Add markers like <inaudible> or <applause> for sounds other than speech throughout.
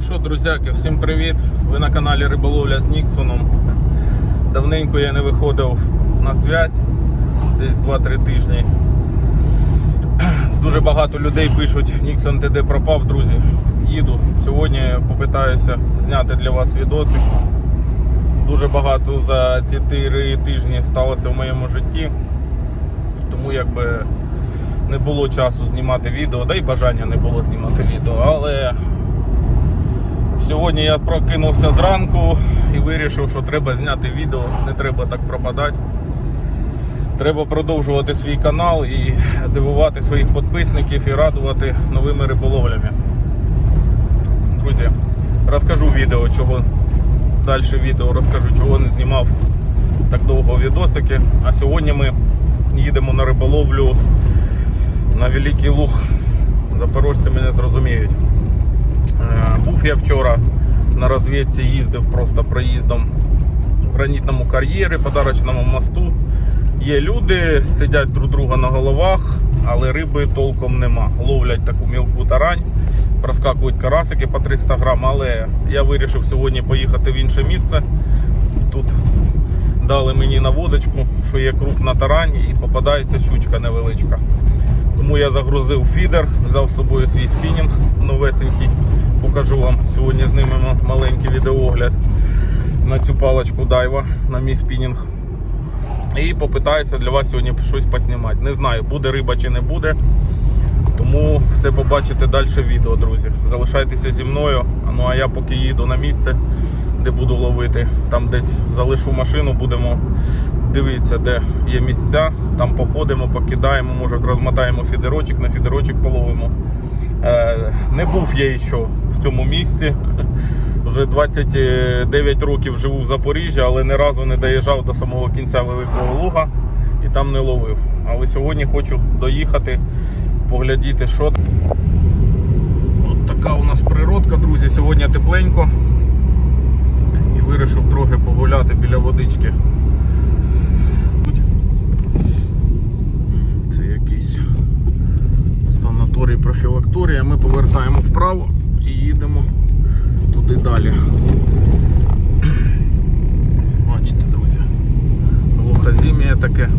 Ну що, друзяки, всім привіт! Ви на каналі Риболовля з Ніксоном. Давненько я не виходив на зв'язь, десь 2-3 тижні. Дуже багато людей пишуть, Ніксон ти де пропав, друзі. Їду. Сьогодні попитаюся зняти для вас відосик. Дуже багато за ці 3 тижні сталося в моєму житті. Тому якби не було часу знімати відео, да й бажання не було знімати відео, але Сьогодні я прокинувся зранку і вирішив, що треба зняти відео, не треба так пропадати. Треба продовжувати свій канал і дивувати своїх підписників і радувати новими риболовлями. Друзі, розкажу відео, чого далі відео розкажу, чого не знімав так довго відосики. А сьогодні ми їдемо на риболовлю на Великий Луг. Запорожці мене зрозуміють. Е, Був я вчора на розвідці, їздив просто проїздом в гранітному кар'єрі, подарочному мосту. Є люди, сидять друг друга на головах, але риби толком нема. Ловлять таку мілку тарань, проскакують карасики по 300 грам, але я вирішив сьогодні поїхати в інше місце. Тут дали мені наводочку, що є крупна тарань і попадається щучка невеличка. Тому я загрузив фідер, взяв з собою свій спінінг новесенький. Покажу вам сьогодні знімемо маленький відеоогляд на цю паличку дайва на мій спінінг. І попитаюся для вас сьогодні щось поснімати. Не знаю, буде риба чи не буде. Тому все побачите далі в відео, друзі. Залишайтеся зі мною. Ну а я поки їду на місце, де буду ловити. Там десь залишу машину, будемо дивитися, де є місця. Там походимо, покидаємо, може розмотаємо фідерочок, на фідерочок половимо. Е, не був я ще в цьому місці. Вже 29 років живу в Запоріжжі, але ні разу не доїжджав до самого кінця Великого Луга і там не ловив. Але сьогодні хочу доїхати, поглядіти, що. От така у нас природка, друзі. Сьогодні тепленько. І вирішив трохи погуляти біля водички. Це якийсь санаторій профілакторія. Ми повертаємо вправо і їдемо туди далі. Бачите, друзі. Глухозім'я таке.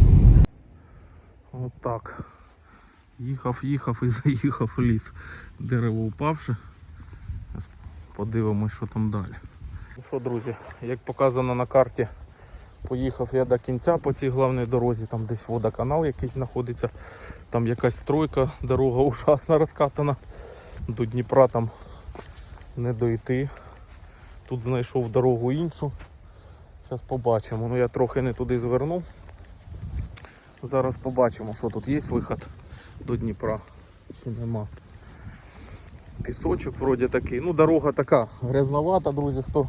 Отак. Їхав, їхав і <laughs> заїхав в ліс. Дерево упавши. Подивимось, що там далі. Ну що, друзі, як показано на карті, поїхав я до кінця по цій головній дорозі, там десь водоканал якийсь знаходиться, там якась стройка, дорога <laughs> ужасно розкатана. До Дніпра там не дойти. Тут знайшов дорогу іншу. Зараз побачимо. Ну я трохи не туди звернув. Зараз побачимо, що тут є виход до Дніпра. Чи нема. Пісочок вроді такий. Ну дорога така грязновата, друзі, хто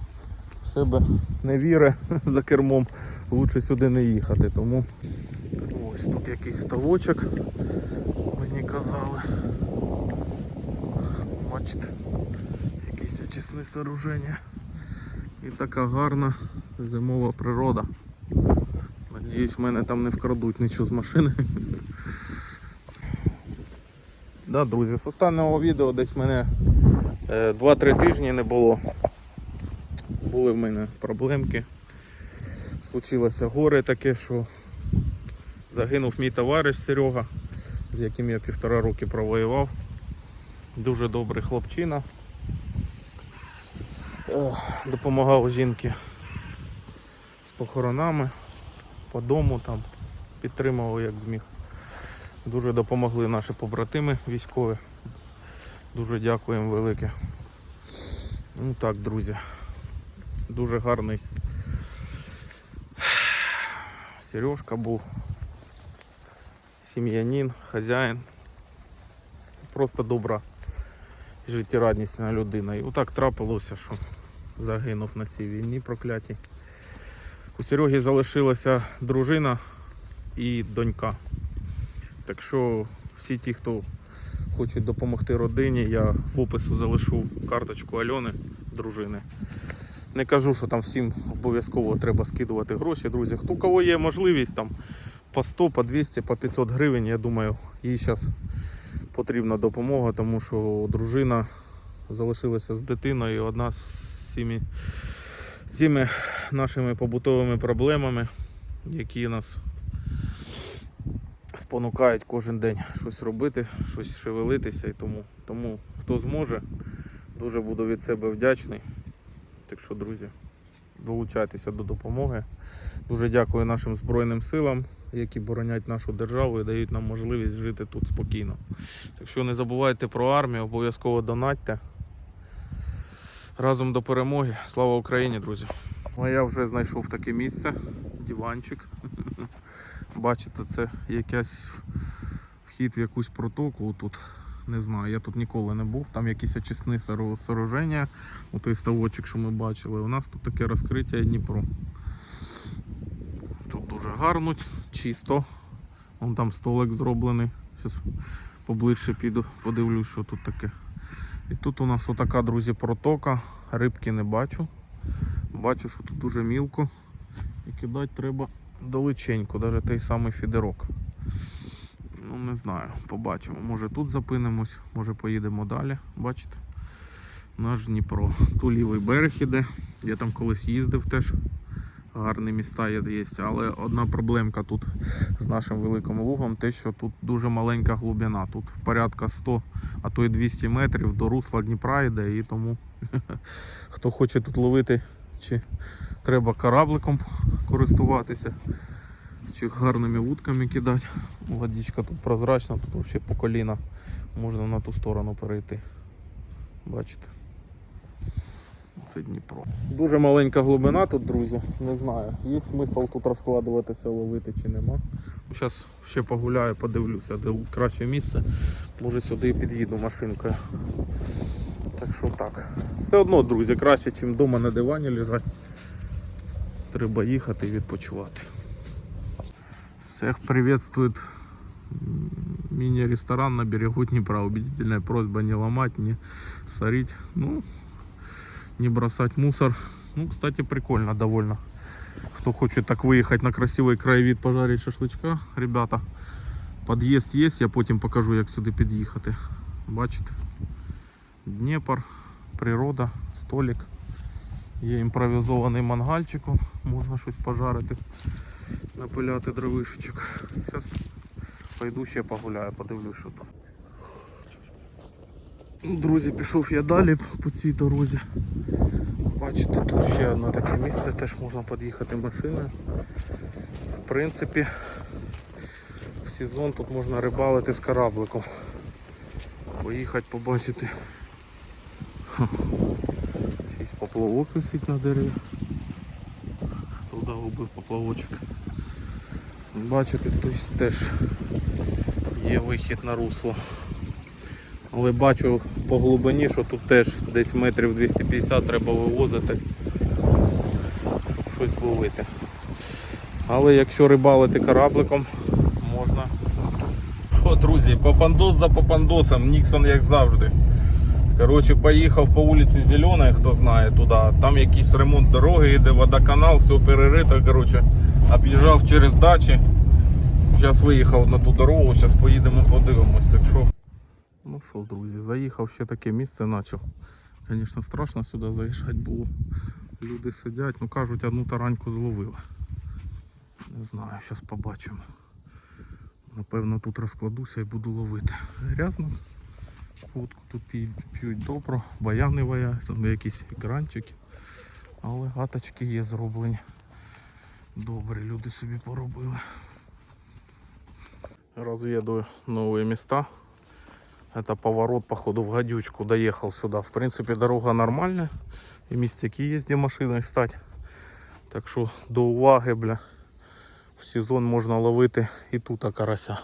себе не вірить <laughs> за кермом, лучше сюди не їхати. Тому ось тут якийсь ставочок, мені казали. Бачите, якісь очисні сооруження. І така гарна зимова природа. Надіюсь, мене там не вкрадуть нічого з машини. <laughs> Да, друзі, з останнього відео десь мене е, 2-3 тижні не було. Були в мене проблемки. Случилося горе таке, що загинув мій товариш Серега, з яким я півтора роки провоював. Дуже добрий хлопчина. Допомагав жінки з похоронами по дому там, підтримував як зміг. Дуже допомогли наші побратими військові. Дуже дякуємо велике. Ну так, друзі. Дуже гарний. Сережка був. Сім'янин, хазяїн. Просто добра життєрадісна людина. І отак трапилося, що загинув на цій війні проклятій. У Сереги залишилася дружина і донька. Так що всі ті, хто хоче допомогти родині, я в опису залишу карточку Альони, дружини. Не кажу, що там всім обов'язково треба скидувати гроші, друзі. Хто кого є можливість там по 100, по 200, по 500 гривень, я думаю, їй зараз потрібна допомога, тому що дружина залишилася з дитиною. Одна з цими, цими нашими побутовими проблемами, які нас спонукають кожен день щось робити, щось шевелитися. І тому, тому хто зможе, дуже буду від себе вдячний. Так що, друзі, долучайтеся до допомоги. Дуже дякую нашим Збройним силам, які боронять нашу державу і дають нам можливість жити тут спокійно. Так що не забувайте про армію, обов'язково донатьте. Разом до перемоги. Слава Україні, друзі! Ну, а я вже знайшов таке місце, диванчик. <laughs> Бачите, це якийсь вхід в якусь протоку тут. Не знаю, я тут ніколи не був. Там якісь очисні сооруження, у той ставочок, що ми бачили. У нас тут таке розкриття Дніпро. Тут дуже гарно, чисто. Вон там столик зроблений. Зараз поближче піду, подивлюсь, що тут таке. І тут у нас отака, друзі, протока. Рибки не бачу. Бачу, що тут дуже мілко. І кидати треба далеченько, навіть той самий фідерок. Ну, не знаю, побачимо. Може тут запинимось, може поїдемо далі. Бачите? Наш Дніпро. Ту лівий берег іде. Я там колись їздив теж. Гарні міста є. Але одна проблемка тут з нашим великим лугом, те, що тут дуже маленька глибина. Тут порядка 100, а то й 200 метрів до русла Дніпра йде, і тому <laughs> хто хоче тут ловити, чи треба корабликом користуватися, чи гарними вудками кидати. Водичка тут прозрачна, тут взагалі по коліна можна на ту сторону перейти. Бачите? Це Дніпро. Дуже маленька глибина тут, друзі. Не знаю. Є смисл тут розкладуватися, ловити чи нема. Зараз ще погуляю, подивлюся, де краще місце. Може сюди і під'їду машинкою. Так що так. Все одно, друзі, краще, ніж вдома на дивані лежати. Треба їхати і відпочивати. Всех приветствует м, мини-ресторан на берегу Днепра. Убедительная просьба не ломать, не сорить, ну, не бросать мусор. Ну, кстати, прикольно довольно. Кто хочет так выехать на красивый краєвид пожарить шашлычка, ребята, подъезд есть, я потім покажу, як сюди під'їхати. Бачите? Дніпр, природа, столик. Є імпровізований мангальчик, он, можна щось пожарити, Напиляти дровишечок. Зараз пойду ще погуляю, подивлюсь, що тут. Ну, Друзі, пішов я далі по цій дорозі. Бачите, тут ще одне таке місце, теж можна під'їхати машиною. В принципі, в сезон тут можна рибалити з корабликом. Поїхати побачити. Шість поплавок висить на дереві. Туди убив поплавочок. Бачите, тут теж є вихід на русло. Але бачу по глибині, що тут теж десь метрів 250 треба вивозити, щоб щось ловити. Але якщо рибалити корабликом, можна. Що, друзі, попандос за попандосом, Ніксон як завжди. Коротше, поїхав по вулиці Зеленої, хто знає туди. Там якийсь ремонт дороги, йде водоканал, все перерито. Коротше, об'їжджав через дачі. Зараз виїхав на ту дорогу, зараз поїдемо подивимось. Так що. Ну що, друзі, заїхав ще таке місце почав. Звісно, страшно сюди заїжджати було. Люди сидять, ну кажуть, одну тараньку зловили. Не знаю, зараз побачимо. Напевно тут розкладуся і буду ловити. Грязно. Водку тут п'ють, п'ють добро, баяни ваяють, там якісь гранчики. Але гаточки є зроблені. Добре, люди собі поробили. Разведую новые места. Это поворот, походу, в гадючку доехал сюда. В принципе, дорога нормальная. І містяки є, де машиною стати. Так що до уваги, бля. В сезон можна ловити і тут карася.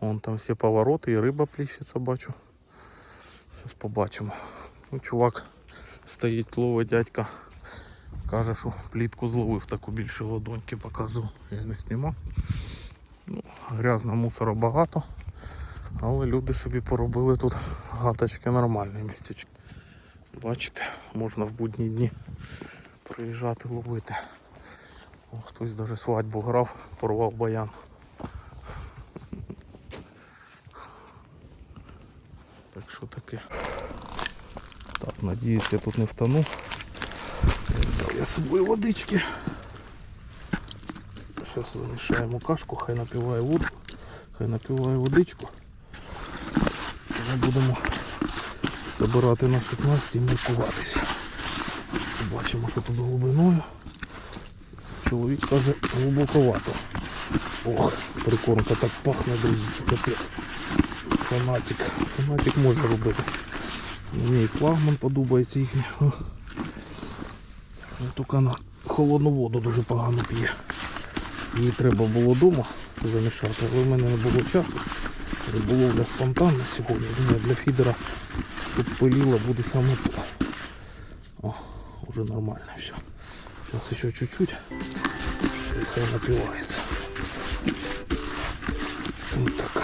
Вон там всі повороти і риба пліщиться, бачу. Зараз побачимо. Ну, чувак стоїть, ловить дядька. Каже, що плітку зловив таку більше ладоньки показував. Я не знімав. Ну, грязно, мусору багато. Але люди собі поробили тут гаточки нормальні містечки. Бачите, можна в будні дні приїжджати ловити. О, хтось навіть свадьбу грав, порвав баян. Так що таке. Так, надіюсь, я тут не втону. Взяв я собою водички. Зараз замішаємо кашку, хай напиває воду, хай напиває водичку. Ми будемо забирати на 16 і міркуватися. Бачимо, що тут з глибиною. Чоловік каже глибоковато. Ох, прикормка так пахне, друзі, це капець. Фанатик. Фанатик може робити. Мені і флагман подобається їхній. Тільки на холодну воду дуже погано п'є. Її треба було вдома замішати, але в мене не було часу. Риболовля спонтанно сьогодні. Думаю, для фідера, щоб пиліла, буде саме то. О, уже нормально все. Сейчас ще чуть-чуть. Хай напивается. Вот такая.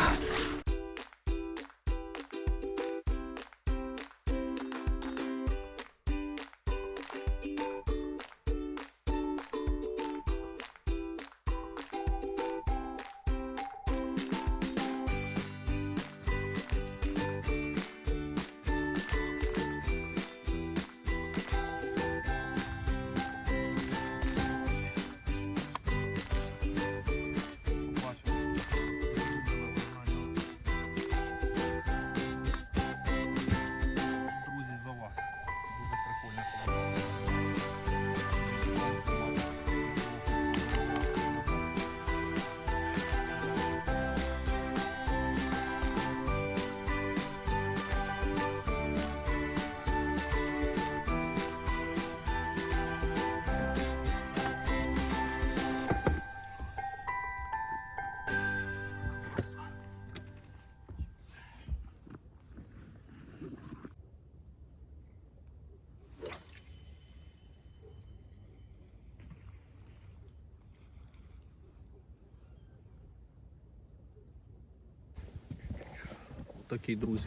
Такий, друзі.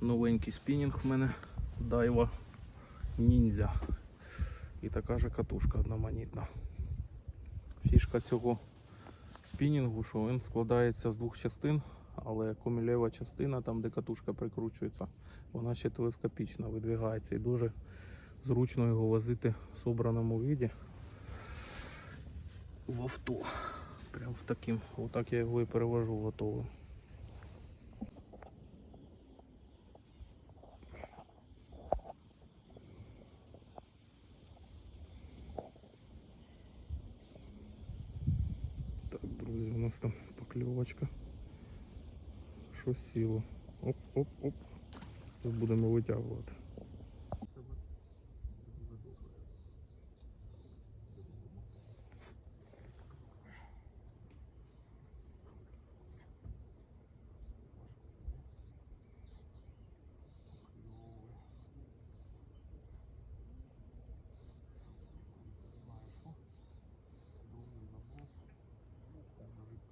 Новенький спінінг в мене Дайва Ніндзя. І така же катушка одноманітна. Фішка цього спінінгу, що він складається з двох частин, але комілєва частина, там де катушка прикручується, вона ще телескопічна, видвигається і дуже зручно його возити в собраному виді в авто. Прям в таким. Отак я його і перевожу готовим. Так, друзі, у нас там покльовочка. Що сіло. Оп-оп-оп. Будемо витягувати.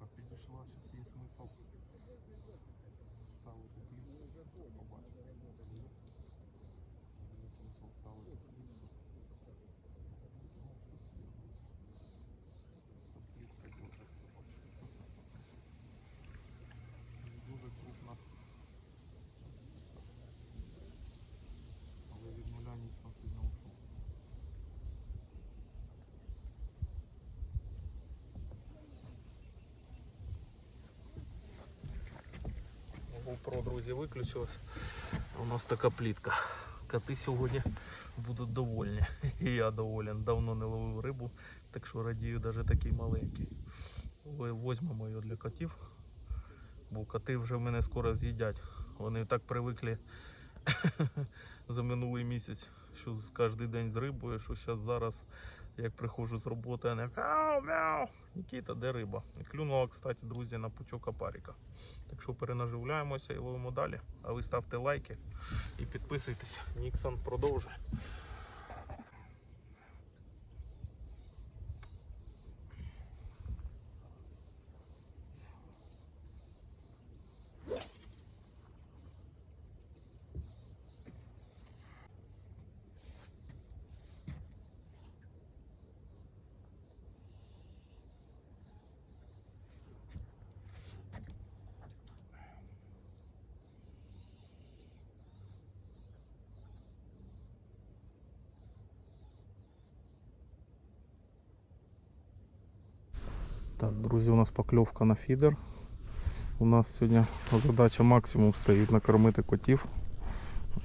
Рибка підійшла, зараз є смисл ставити кліп, побачити. Є смисл ставити кліп. Кліпка дуже Дуже крупна. Але від нуля нічого не ушов. GoPro, друзі, виключилось. У нас така плітка. Коти сьогодні будуть довольні. І <laughs> я доволен. Давно не ловив рибу, так що радію навіть такий маленький. Возьмемо його для котів, бо коти вже в мене скоро з'їдять. Вони так привикли <laughs> за минулий місяць, що кожен день з рибою, що зараз зараз, як приходжу з роботи, вони мяу, мяу. Нікіта, де риба? І клюнула, кстати, друзі, на пучок опаріка. Так що перенаживляємося і ловимо далі. А ви ставте лайки і підписуйтесь. Ніксон продовжує. Так, друзі, у нас покльовка на фідер. У нас сьогодні задача максимум стоїть накормити котів.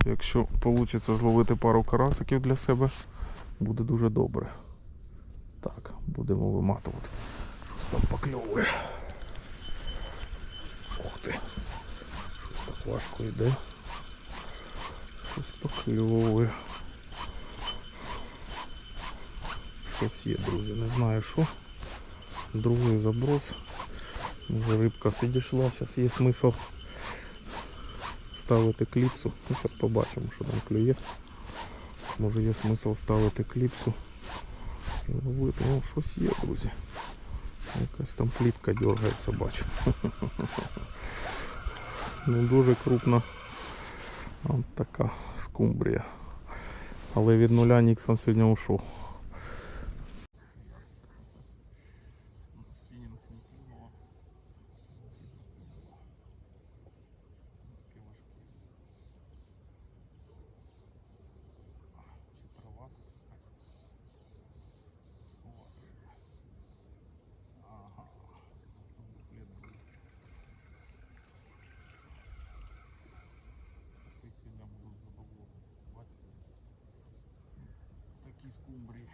Якщо вийде зловити пару карасиків для себе, буде дуже добре. Так, будемо виматувати. Щось там покльовує. Ух ти. Щось так важко йде. Щось покльовує. Щось є, друзі, не знаю що. Другий заброс. Може рибка підійшла, зараз є смисл ставити кліпсу. Ну, зараз побачимо, що там клює. Може є смисл ставити кліпсу. І ловити. О, щось є, друзі. Якась там плітка дергається, бачу. <laughs> Ну дуже крупна. От така скумбрія. Але від нуля Ніксон сьогодні ушов. Такі скумбрії.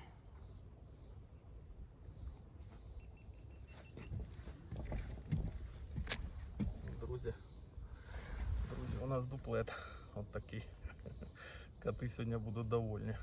Друзі, друзі, у нас дуплет. От такий. <laughs> Коти сьогодні будуть довольні.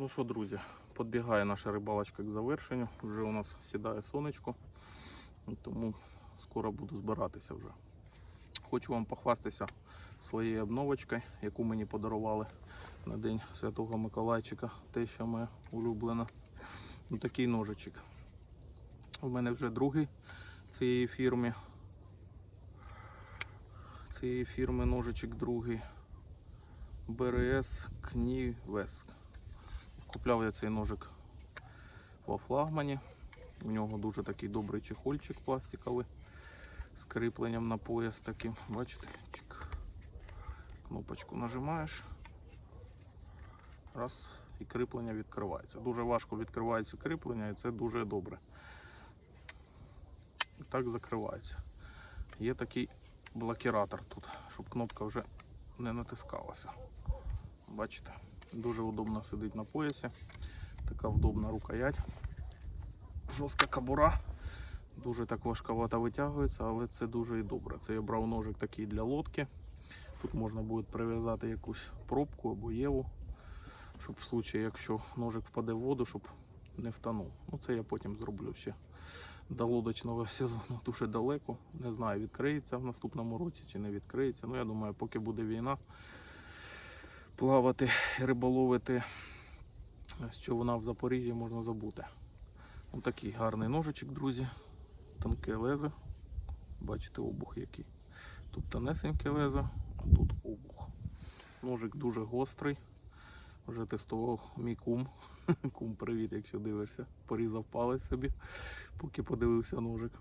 Ну що, друзі, підбігає наша рибалочка к завершенню. Вже у нас сідає сонечко, тому скоро буду збиратися вже. Хочу вам похвастатися своєю обновочкою, яку мені подарували на День Святого Миколайчика. Те, що моє улюблене. Ну, такий ножичок. У мене вже другий цієї фірми. Цієї фірми ножичок другий. БРС Кнівеск. Купляв я цей ножик во флагмані. У нього дуже такий добрий чехольчик пластиковий з кріпленням на пояс таким. Бачите? Чик. Кнопочку нажимаєш. Раз і кріплення відкривається. Дуже важко відкривається кріплення і це дуже добре. І так закривається. Є такий блокіратор тут, щоб кнопка вже не натискалася. Бачите? Дуже удобно сидить на поясі. Така вдобна рукоять. Жорстка кабура. Дуже так важковато витягується, але це дуже і добре. Це я брав ножик такий для лодки. Тут можна буде прив'язати якусь пробку або єву, щоб в случаї, якщо ножик впаде в воду, щоб не втонув. Ну це я потім зроблю ще до лодочного <laughs> сезону дуже далеко. Не знаю, відкриється в наступному році чи не відкриється. Ну я думаю, поки буде війна, плавати риболовити з човна в Запоріжжі можна забути. Ось такий гарний ножичок, друзі. Тонке лезо. Бачите, обух який. Тут тонесеньке лезо, а тут обух. Ножик дуже гострий. Вже тестував мій кум. <laughs> Кум, привіт, якщо дивишся. Порізав палець собі, поки подивився ножик.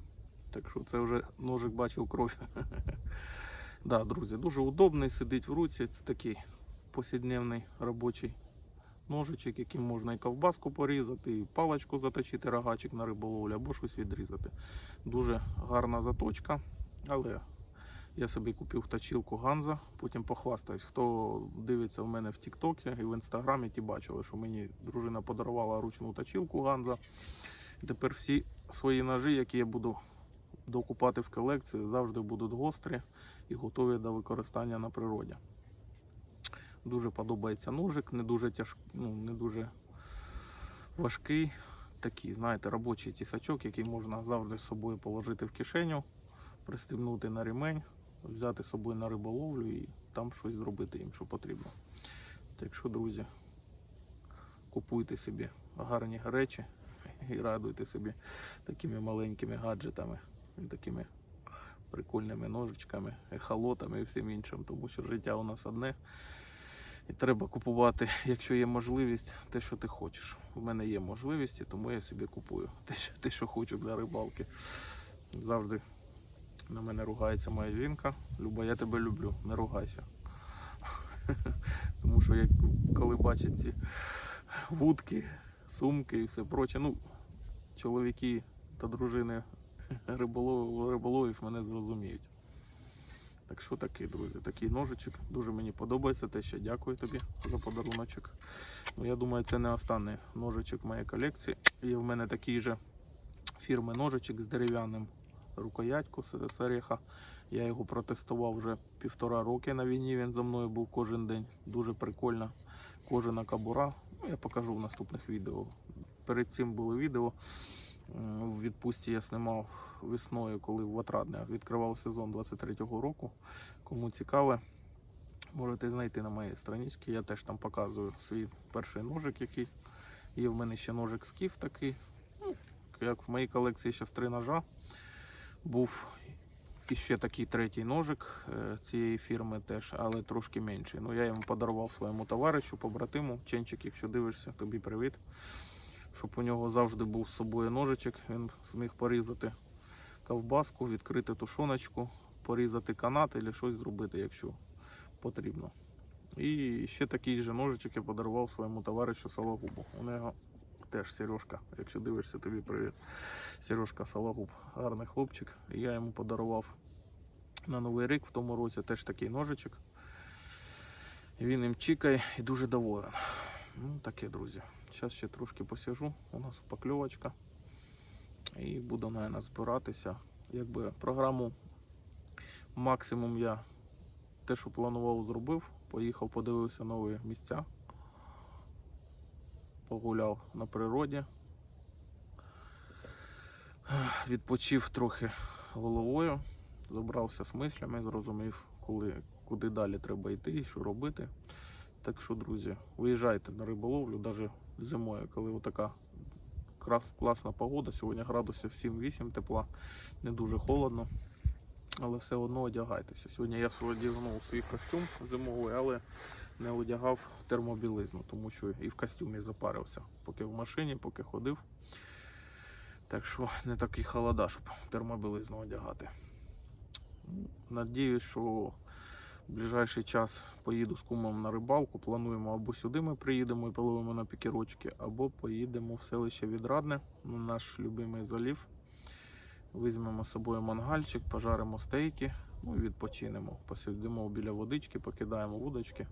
Так що це вже ножик бачив кров. <laughs> Да, друзі, дуже удобний, сидить в руці. Це такий повсякденний робочий ножичок, яким можна і ковбаску порізати, і паличку заточити, рогачик на риболовлю, або щось відрізати. Дуже гарна заточка, але я собі купив точилку Ганза, потім похвастаюсь. Хто дивиться в мене в Тіктокі і в інстаграмі, ті бачили, що мені дружина подарувала ручну точилку Ганза. Тепер всі свої ножі, які я буду докупати в колекцію завжди будуть гострі і готові до використання на природі. Дуже подобається ножик, не дуже тяж... ну, не дуже важкий. Такий, знаєте, робочий тісачок, який можна завжди з собою положити в кишеню, пристебнути на ремень, взяти з собою на риболовлю і там щось зробити їм, що потрібно. Так що, друзі, купуйте собі гарні речі і радуйте собі такими маленькими гаджетами і такими прикольними ножичками, ехолотами і всім іншим, тому що життя у нас одне. І треба купувати, якщо є можливість, те, що ти хочеш. У мене є можливість, тому я собі купую <laughs> те, що, те, що хочу для рибалки. Завжди на мене ругається моя жінка. Люба, я тебе люблю, не ругайся. <laughs> Тому що як коли бачать ці вудки, сумки і все проче, ну, чоловіки та дружини <laughs> риболов, риболовів мене зрозуміють. Так що такий, друзі, такий ножичок. Дуже мені подобається те, що дякую тобі за подаруночок. Ну, я думаю, це не останній ножичок моєї колекції. Є в мене такий же фірми ножичок з дерев'яним рукоятку з з ореха. Я його протестував вже півтора роки на війні. Він за мною був кожен день. Дуже прикольна кожена кабура. Ну, я покажу в наступних відео. Перед цим було відео. В відпустці я знімав весною, коли в Отрадне відкривав сезон 23-го року. Кому цікаве, можете знайти на моїй страничці. Я теж там показую свій перший ножик, який є в мене ще ножик скіф такий. Ну, як в моїй колекції зараз три ножа. Був і ще такий третій ножик е, цієї фірми теж, але трошки менший. Ну, я йому подарував своєму товаришу, побратиму. Ченчик, якщо дивишся, тобі привіт. Щоб у нього завжди був з собою ножичок, він зміг порізати ковбаску, відкрити тушоночку, порізати канат або щось зробити, якщо потрібно. І ще такий же ножичок я подарував своєму товаришу Сологубу. У нього теж Сережка, якщо дивишся, тобі привіт. Сережка Сологуб, гарний хлопчик. Я йому подарував на Новий рік в тому році теж такий ножичок. Він їм чікає і дуже доволен. Ну, таке, друзі. Зараз ще трошки посижу. У нас покльовочка. І буду, мабуть, збиратися. Якби програму максимум я те, що планував, зробив. Поїхав, подивився нові місця. Погуляв на природі. Відпочив трохи головою, забрався з мислями, зрозумів, коли, куди далі треба йти і що робити. Так що, друзі, виїжджайте на риболовлю, навіть зимою, коли така класна погода. Сьогодні градусів 7-8 тепла, не дуже холодно. Але все одно одягайтеся. Сьогодні я одягнув свій костюм зимовий, але не одягав термобілизну, тому що і в костюмі запарився, поки в машині, поки ходив. Так що не такий холода, щоб термобілизну одягати. Ну, Надіюсь, що в ближайший час поїду з кумом на рибалку. Плануємо або сюди ми приїдемо і половимо на пікірочки, або поїдемо в селище Відрадне, на наш любимий залів. Візьмемо з собою мангальчик, пожаримо стейки, ну і відпочинемо. Посидимо біля водички, покидаємо вудочки.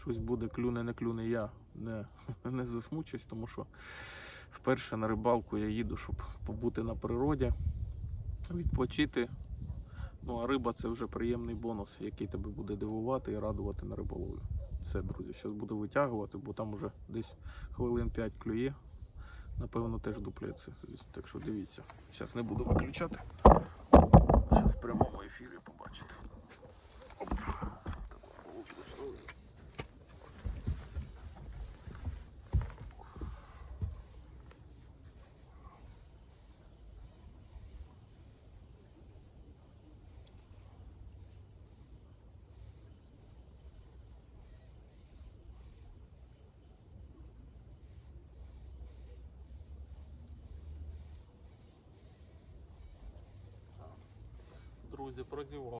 Щось буде, клюне, не клюне, я не, <laughs> не засмучусь, тому що вперше на рибалку я їду, щоб побути на природі, відпочити. Ну а риба це вже приємний бонус, який тебе буде дивувати і радувати на риболовлю. Все, друзі, зараз буду витягувати, бо там уже десь хвилин 5 клює. Напевно, теж дупляться. Так що дивіться. Зараз не буду виключати. Зараз в прямому ефірі побачите. Оп. Так, влучно. Друзі, прозівав.